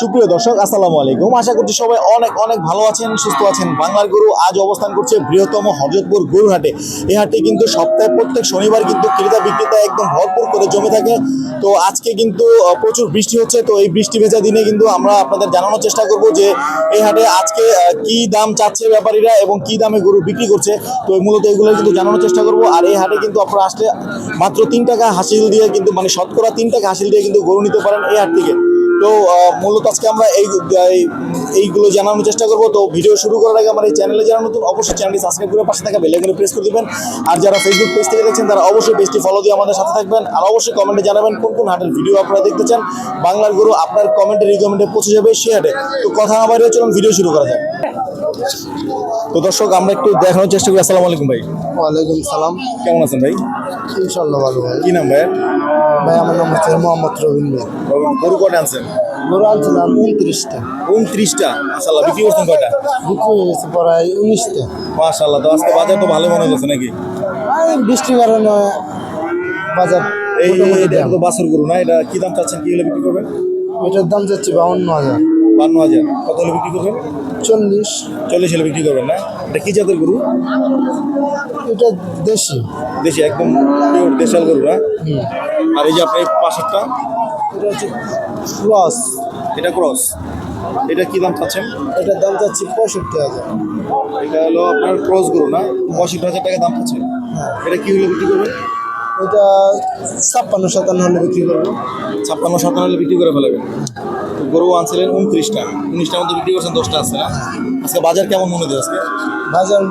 সুপ্রিয় দর্শক, আসসালামু আলাইকুম। আশা করছি সবাই অনেক অনেক ভালো আছেন, সুস্থ আছেন। বাংলার গরু আজ অবস্থান করছে বৃহত্তম হজরতপুর গরুর হাটে এই হাটে কিন্তু সপ্তাহে প্রত্যেক শনিবার কিন্তু ক্রেতা বিক্রেতা একদম ভরপুর করে জমে থাকে। তো আজকে কিন্তু প্রচুর বৃষ্টি হচ্ছে। তো এই বৃষ্টি ভেজা দিনে কিন্তু আমরা আপনাদের জানানোর চেষ্টা করব যে এই হাটে আজকে কি দাম চাচ্ছে ব্যাপারীরা এবং কি দামে গরু বিক্রি করছে। তো মূলত এগুলো কিন্তু জানানোর চেষ্টা করব। আর এই হাটে কিন্তু আপনারা আসলে মাত্র তিন টাকা হাসিল দিয়ে কিন্তু মানে শতকরা তিন টাকা হাসিল দিয়ে কিন্তু গরু নিতে পারেন এই হাট থেকে। তো মূলত আজকে আমরা এই, এই- এইগুলো জানানোর চেষ্টা করব। তো ভিডিও শুরু করার আগে আমার এই চ্যানেলে যারা নতুন, অবশ্যই চ্যানেলটি সাবস্ক্রাইব করে পাশে থাকা বেলাইকনে প্রেস করে দেবেন। আর যারা ফেসবুক পেজ থেকে দেখছেন, তারা অবশ্যই পেজটি ফলো দিয়ে আমাদের সাথে থাকবেন। আর অবশ্যই কমেন্টে জানাবেন কোন কোন হাটের ভিডিও আপনারা দেখতে চান বাংলার গুরু আপনার কমেন্টে রিকমেন্টে পৌঁছে যাবে সে হাটে। তো কথা না বাইরে চলুন ভিডিও শুরু করা যাক। তো দর্শক আমরা একটু দেখানোর চেষ্টা করি। আসসালামু আলাইকুম ভাই। ওয়ালাইকুম সালাম। কেমন আছেন ভাই? ইনশাল্লাহ ভালো ভাই। কি নাম ভাই? ভাই আমার নাম হচ্ছে মোহাম্মদ রবিন ভাই। গরু কটা আনছেন? গরু আনছিলাম উনত্রিশটা। উনত্রিশটা? মাসাল্লাহ বিক্রি করছেন কয়টা? বিক্রি হয়ে গেছে প্রায় উনিশটা। মাশাল্লাহ তো আজকে বাজার তো ভালো মনে হচ্ছে নাকি? বৃষ্টির কারণে বাজার এই এটা। তো বাসর গরু না এটা কি দাম চাচ্ছেন? কি হলে বিক্রি করবেন? এটার দাম যাচ্ছে বাউন্ন হাজার। বান্ন হাজার। কত হলে বিক্রি করবেন? চল্লিশ। চল্লিশ হলে বিক্রি করবেন না? এটা কি জাতের গরু? এটা দেশি। দেশি একদম পিওর দেশাল গরু না? আর এই যে আপনার পাশেরটা? এটা হচ্ছে ক্রস। এটা ক্রস। এটা কি দাম চাচ্ছেন? এটার দাম যাচ্ছে পঁয়ষট্টি হাজার। এটা হলো আপনার ক্রস গরু না? পঁয়ষট্টি হাজার টাকা দাম চাচ্ছেন। হ্যাঁ। এটা কি হলে বিক্রি করবেন? এটা ছাপ্পান্ন সাতান্ন হলে বিক্রি করব। ছাপ্পান্ন সাতান্ন হলে বিক্রি করে ফেলাবেন। তো গরু আনছিলেন উনত্রিশটা। উনিশটার মধ্যে বিক্রি করছেন দশটা আছে না? আজকে বাজার কেমন মনে হয় আজকে? বাজার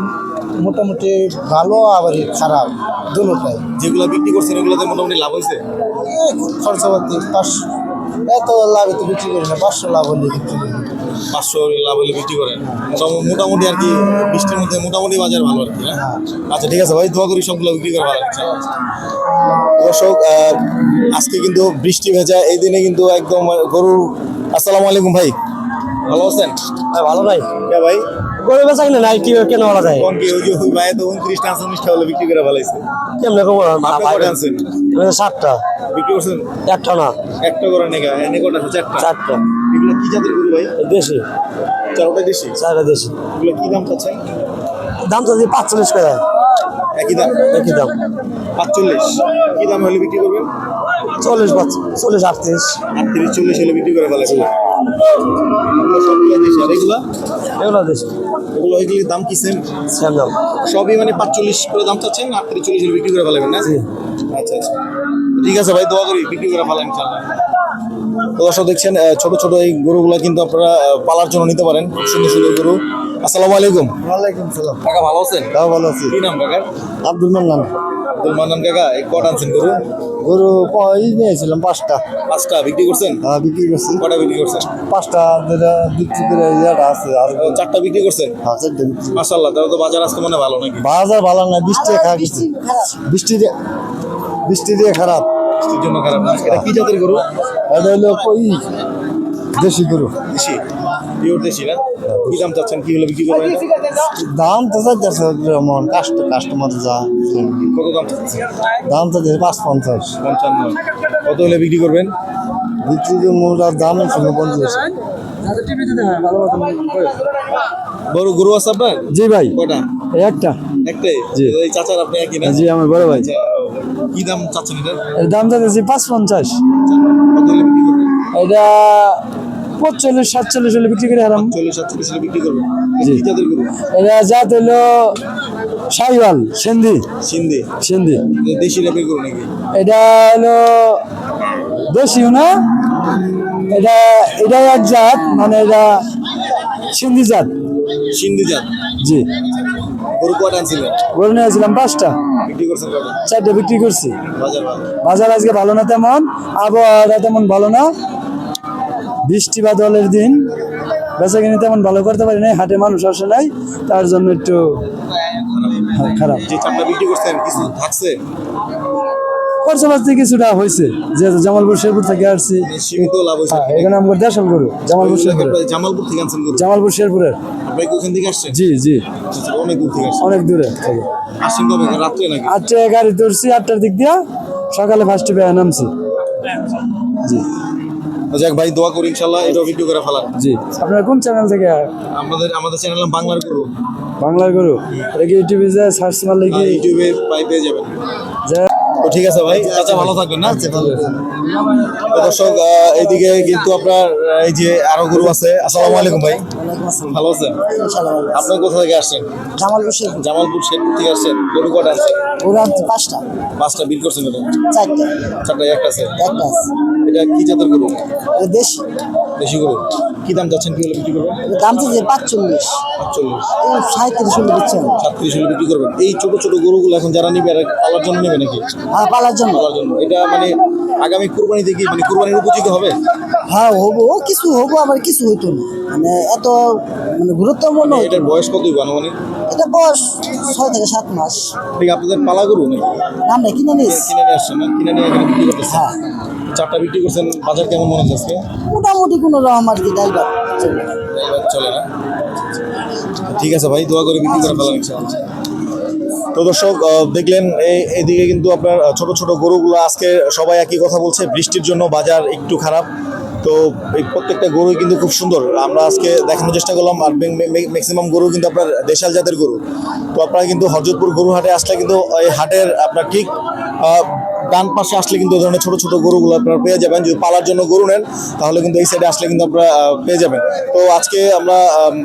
মোটামুটি ভালো আবার খারাপ দুটাই যেগুলো বিক্রি করছেন ওগুলোতে মোটামুটি লাভ হয়েছে? এই খরচাপাতি পাঁচশো এত লাভে তো বিক্রি করি না পাঁচশো লাভ হলে বিক্রি করি। পাঁচশো লাভ হলে বিক্রি করেন মোটামুটি- মোটামুটি আর কি বৃষ্টির মধ্যে মোটামুটি বাজার ভালো আর কি হ্যাঁ? আচ্ছা ঠিক আছে ভাই দোয়া করি সবগুলো বিক্রি করে ভালো লাগছে। দর্শক আজকে কিন্তু বৃষ্টি ভেজা এই দিনে কিন্তু একদম গরুর আসসালামু আলাইকুম ভাই। ভালো আছেন? হ্যাঁ ভালো ভাই। কে ভাই? গরু বেচা কিনে? নাই কি কেন বলা যায়? কোন কি ওই যে ওই ভাই তো উনত্রিশটা আছে উনিশটা হলে বিক্রি করে ফেলাইছে। কেমনে কটা আনছেন? সাতটা। বিক্রি করছেন? একটা না। একটা করে নেগা এনে কটা? আছে চারটা। চারটা। এগুলো কি জাতের গরু ভাই? দেশি। চারোটা দেশি? চারটা দেশি। এগুলো কি দাম চাচ্ছেন? দাম দিয়ে পাঁচচল্লিশ করে। একই দাম? একই দাম। পাঁচচল্লিশ। কি দাম হলে বিক্রি করবেন? চল্লিশ পাঁচ চল্লিশ আটত্রিশ। আটত্রিশ চল্লিশ হলে বিক্রি করে ফেলাইছে এগুলো আর এগুলা? এগুলো দেশি। এগুলো এগুলির দাম কি সেম সেম দাম। সবই মানে পাঁচচল্লিশ করে দাম চাচ্ছেন আটত্রিশ চল্লিশ হলে বিক্রি করে ফেলাবেন না? আচ্ছা আচ্ছা। ঠিক আছে ভাই দোয়া করি বিক্রি করে ফেলাম ইনশাল্লাহ। তো দর্শক দেখছেন ছোট ছোট এই গরুগুলো কিন্তু আপনারা পালার জন্য নিতে পারেন। সুন্দর সুন্দর গরু। আসসালামু আলাইকুম। ওয়ালাইকুম সালাম। কাকা ভালো আছেন? তাও ভালো আছি। কি নাম কাকার? আব্দুল মান্নান। আব্দুল মান্নান কাকা এই কটা আনছেন গরু? গরু নিয়েছিলাম পাঁচটা। পাঁচটা বিক্রি করছেন? হ্যাঁ বিক্রি করছি। কটা বিক্রি করছেন? পাঁচটা যেটা বিক্রি করে ইয়াটা আছে আর চারটা বিক্রি করছেন? হ্যাঁ চারটে বিক্রি মাসাল্লাহ তাহলে তো বাজার আজকে মনে ভালো নাকি? বাজার ভালো না বৃষ্টি খারাপ। বৃষ্টি দিয়ে বৃষ্টি দিয়ে খারাপ। বৃষ্টির জন্য খারাপ না? এটা কি জাতের গরু? এটা হলো ওই দেশি গরু। দেশি? পিওর দেশি না? কি দাম চাচ্ছেন? কি হলে বিক্রি করবেন দাম তো যাচ্ছে যেমন কাস্ট কাস্টমার যা কত দাম দাম পাঁচ পঞ্চাশ পঞ্চান্ন। কত হলে বিক্রি করবেন? বিক্রি মোটার দাম ছিল পঞ্চাশ। গরু গরু আছে আপনার? জি ভাই। কয়টা একটা। একটাই? জি। চাচার আপনি একই না? জি আমার বড় ভাই। আচ্ছা, কি দাম চাচ্ছেন এটা? এর দাম যাচ্ছে পাঁচ পঞ্চাশ এটা পঁচল্লিশ সাতচল্লিশ হলে বিক্রি করে হারাম। চল্লিশ সাতচল্লিশ হলে বিক্রি করবেন। জি। কি জাতের গরু? এটা জাত হলো সাইওয়াল সিন্ধি। সিন্ধি। সিন্ধি। দেশি রেপের গরু নাকি? এটা হলো দেশিও না? এটা এটা এক জাত মানে এটা সিন্ধি জাত। সিন্ধি জাত। জি। গরু কয়টা আনছিলেন? গরু নিয়েছিলাম পাঁচটা। বিক্রি করছেন কয়টা? চারটে বিক্রি করছি। বাজার আজকে ভালো না তেমন আবহাওয়াটা তেমন ভালো না। বৃষ্টি বাদলের দিন বেচা কিনে তেমন ভালো করতে পারি নাই হাটে মানুষ আসে নাই তার জন্য একটু খারাপ। বিক্রি করছেন কিছু থাকছে? কিছুটা হয়েছে যেহেতু জামালপুর শেরপুর থেকে আসছি। সীমিত লাভ হয়েছে হ্যাঁ, এখানে আমার দেশাল গরু জামালপুর শেরপুর জামালপুর থেকে আনছেন গরু? জামালপুর শেরপুরের। আপনি ওখান থেকে আসছেন? জি জি। আচ্ছা, অনেক দূর থেকে আসছেন। অনেক দূরে থেকে। আসছেন কবে? রাত্রে নাকি? আটটা গাড়ি ধরছি আটটার দিক দিয়া সকালে ফার্স্টে বেয়া নামছি। জি। যাক ভাই দোয়া করি ইনশাল্লাহ এটাও বিক্রি করে ফেলার। জি। আপনারা কোন চ্যানেল থেকে? আমাদের আমাদের চ্যানেল নাম বাংলার গরু। বাংলার গরু? এটা কি ইউটিউবে সার্চ মারলে কি? ইউটিউবে পাই পেয়ে যাবেন। তো ঠিক আছে ভাই। আচ্ছা ভালো থাকবেন না? তো দর্শক এইদিকে কিন্তু আপনার এই যে আরও গরু আছে। আসসালামু আলাইকুম ভাই। ভালো আছেন? আপনার কোথা থেকে আসছেন? জামালপুর শেখ। জামালপুর শেরপুর থেকে আসছেন। গরু কটা আছে? ওরা পাঁচটা। পাঁচটা বিল করছেন চারটা। চারটা একটা আছে? একটা আছে। এটা কি জাতের গরু? দেশি। দেশি গরু কি দাম যাচ্ছেন কি হলে বিক্রি করবেন? দাম চাইছে পাঁচচল্লিশ। পাঁচচল্লিশ। সাঁত্রিশ হলে দিচ্ছেন? সাতত্রিশ হলে বিক্রি করবেন। এই ছোট ছোট গরুগুলো এখন যারা নিবে আর পালার জন্য নেবে নাকি? হ্যাঁ পালার জন্য। পালার জন্য। এটা মানে আগামী কুরবানিতে দেখি মানে কুরবানির উপযোগী হবে? হ্যাঁ হব কিছু হব আবার কিছু হইতো না। মানে এত মানে গুরুত্বপূর্ণ হইতো এটার বয়স কতই আনুমানিক? এটা বয়স ছয় থেকে সাত মাস। ঠিক আপনাদের পালা গরু নাকি? আমরা কিনে নিস কিনে নিয়ে আসছেন কিনে নিয়ে এখানে বিক্রি করতেছেন? হ্যাঁ। চারটা বিক্রি করছেন বাজার কেমন মনে হচ্ছে মোটামুটি কোনো রকম আর কি ড্রাইভার এবার চলে না? ঠিক আছে ভাই দোয়া করে বিক্রি করে ফেলাম ইনশাআল্লাহ তো দর্শক দেখলেন এই এদিকে কিন্তু আপনার ছোট ছোট গরুগুলো আজকে সবাই একই কথা বলছে বৃষ্টির জন্য বাজার একটু খারাপ। তো এই প্রত্যেকটা গরুই কিন্তু খুব সুন্দর। আমরা আজকে দেখানোর চেষ্টা করলাম আর ম্যাক্সিমাম গরু কিন্তু আপনার দেশাল জাতের গরু। তো আপনারা কিন্তু হরজতপুর গরু হাটে আসলে কিন্তু এই হাটের আপনার ঠিক ডান পাশে আসলে কিন্তু এই ধরনের ছোট ছোট গরুগুলো আপনারা পেয়ে যাবেন। যদি পালার জন্য গরু নেন, তাহলে কিন্তু এই সাইডে আসলে কিন্তু আপনারা পেয়ে যাবেন। তো আজকে আমরা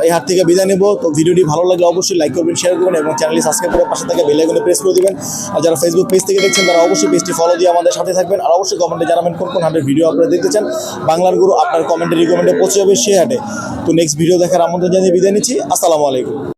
এই হাট থেকে বিদায় নেব। তো ভিডিওটি ভালো লাগলে অবশ্যই লাইক করবেন শেয়ার করবেন এবং চ্যানেলটি সাবস্ক্রাইব করে পাশে থেকে বেল আইকনে প্রেস করে দিবেন। আর যারা ফেসবুক পেজ থেকে দেখছেন, তারা অবশ্যই পেজটি ফলো দিয়ে আমাদের সাথে থাকবেন। আর অবশ্যই কমেন্টে জানাবেন কোন কোন হাটের ভিডিও আপনারা দেখতে চান। বাংলার গরু আপনার কমেন্টে রিকমেন্ডে পৌঁছে যাবে সেই হাটে। তো নেক্সট ভিডিও দেখার আমন্ত্রণ জানিয়ে বিদায় নিচ্ছি। আসসালামু আলাইকুম।